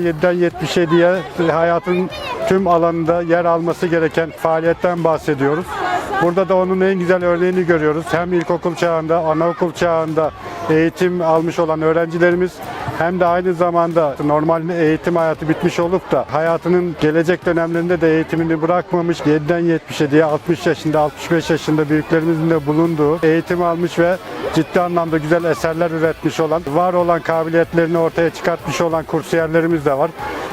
7'den 77'ye hayatın tüm alanında yer alması gereken faaliyetten bahsediyoruz. Burada da onun en güzel örneğini görüyoruz. Hem ilkokul çağında, anaokul çağında eğitim almış olan öğrencilerimiz hem de aynı zamanda normal eğitim hayatı bitmiş olup da hayatının gelecek dönemlerinde de eğitimini bırakmamış 7'den 77'ye 60 yaşında 65 yaşında büyüklerimizin de bulunduğu eğitim almış ve ciddi anlamda güzel eserler üretmiş olan var olan kabiliyetlerini ortaya çıkartmış olan kursiyerlerimiz de var.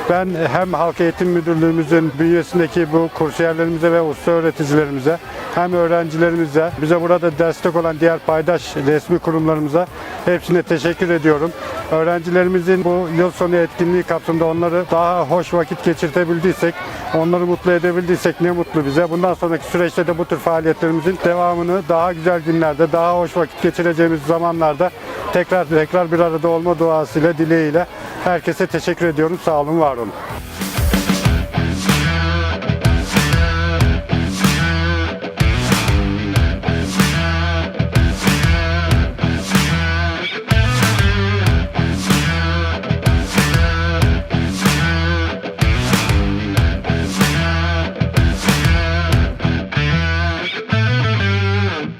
Ben hem Halk Eğitim Müdürlüğümüzün bünyesindeki bu kursiyerlerimize ve usta öğreticilerimize hem öğrencilerimize bize burada destek olan diğer paydaş resmi kurumlarımıza hepsine teşekkür ediyorum. Öğrencilerimizin bu yıl sonu etkinliği kapsamında onları daha hoş vakit geçirtebildiysek, onları mutlu edebildiysek ne mutlu bize. Bundan sonraki süreçte de bu tür faaliyetlerimizin devamını daha güzel günlerde, daha hoş vakit geçireceğimiz zamanlarda tekrar tekrar bir arada olma duasıyla, dileğiyle herkese teşekkür ediyorum. Sağ olun, var olun.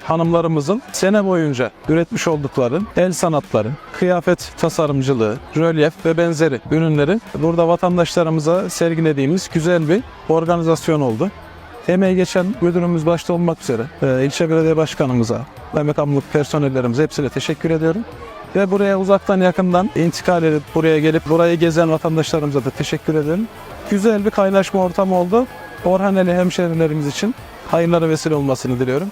Hanımlarımızın sene boyunca üretmiş oldukları el sanatları, kıyafet tasarımcılığı, rölyef ve benzeri ürünleri burada vatandaşlarımıza sergilediğimiz güzel bir organizasyon oldu. Emeği geçen müdürümüz başta olmak üzere e, ilçe belediye başkanımıza, kaymakamlık personellerimize hepsine teşekkür ediyorum. Ve buraya uzaktan yakından intikal edip buraya gelip burayı gezen vatandaşlarımıza da teşekkür ederim. Güzel bir kaynaşma ortamı oldu. Orhaneli hemşehrilerimiz için hayırlara vesile olmasını diliyorum.